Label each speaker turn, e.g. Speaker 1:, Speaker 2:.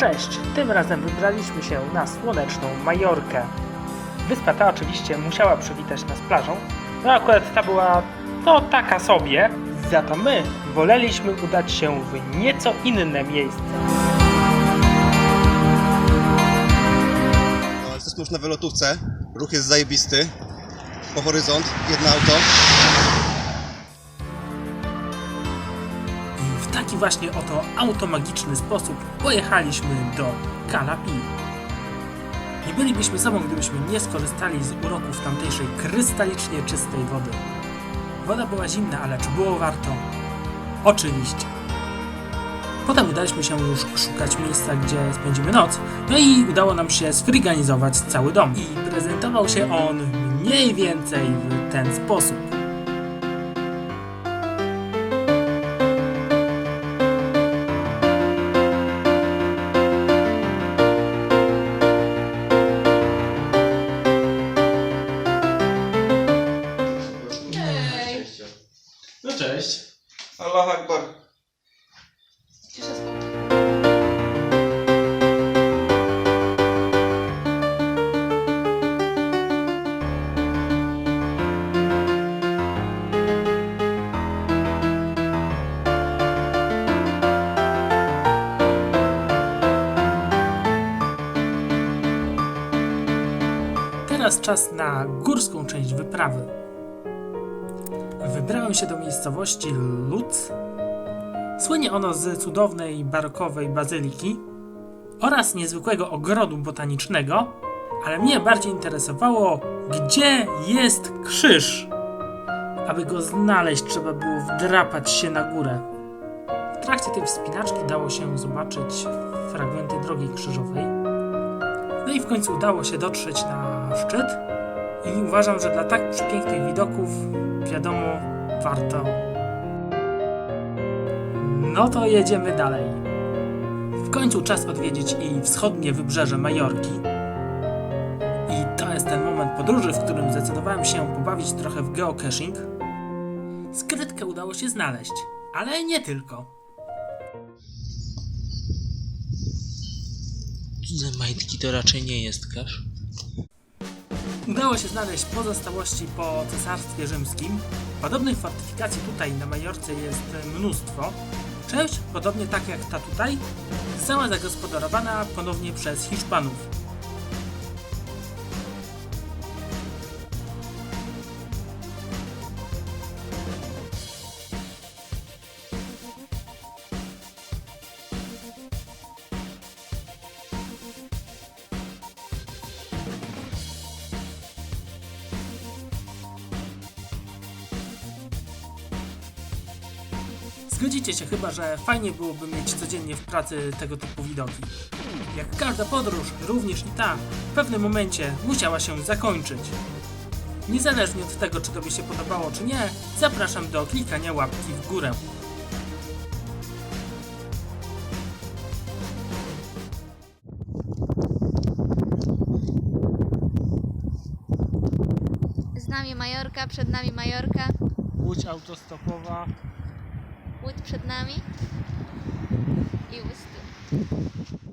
Speaker 1: Cześć! Tym razem wybraliśmy się na słoneczną Majorkę. Wyspa ta oczywiście musiała przywitać nas plażą, no akurat ta była no taka sobie, za to my woleliśmy udać się w nieco inne miejsce.
Speaker 2: No, jesteśmy już na wylotówce. Ruch jest zajebisty. Po horyzont, jedno auto.
Speaker 1: W taki właśnie oto automagiczny sposób pojechaliśmy do Kalapi. Nie bylibyśmy sobą, gdybyśmy nie skorzystali z uroków tamtejszej krystalicznie czystej wody. Woda była zimna, ale czy było warto? Oczywiście. Potem udaliśmy się już szukać miejsca, gdzie spędzimy noc, no i udało nam się sfryganizować cały dom. I prezentował się on mniej więcej w ten sposób.
Speaker 2: Allah Akbar.
Speaker 3: Cisza.
Speaker 1: Teraz czas na górską część wyprawy. Wybrałem się do miejscowości Lutz. Słynie ono z cudownej barokowej bazyliki oraz niezwykłego ogrodu botanicznego, ale mnie bardziej interesowało, gdzie jest krzyż. Aby go znaleźć, trzeba było wdrapać się na górę. W trakcie tej wspinaczki dało się zobaczyć fragmenty drogi krzyżowej. No i w końcu udało się dotrzeć na szczyt i uważam, że dla tak przepięknych widoków, wiadomo, warto. No to jedziemy dalej. W końcu czas odwiedzić i wschodnie wybrzeże Majorki. I to jest ten moment podróży, w którym zdecydowałem się pobawić trochę w geocaching. Skrytkę udało się znaleźć, ale nie tylko. Cudze majtki to raczej nie jest cash. Udało się znaleźć pozostałości po cesarstwie rzymskim. Podobnych fortyfikacji tutaj na Majorce jest mnóstwo. Część, podobnie tak jak ta tutaj, została zagospodarowana ponownie przez Hiszpanów. Zgodzicie się chyba, że fajnie byłoby mieć codziennie w pracy tego typu widoki. Jak każda podróż, również i ta, w pewnym momencie musiała się zakończyć. Niezależnie od tego, czy Tobie się podobało, czy nie, zapraszam do klikania łapki w górę.
Speaker 3: Z nami Majorka, przed nami Majorka,
Speaker 1: Łódź autostopowa.
Speaker 3: Łódź przed nami i tyłu.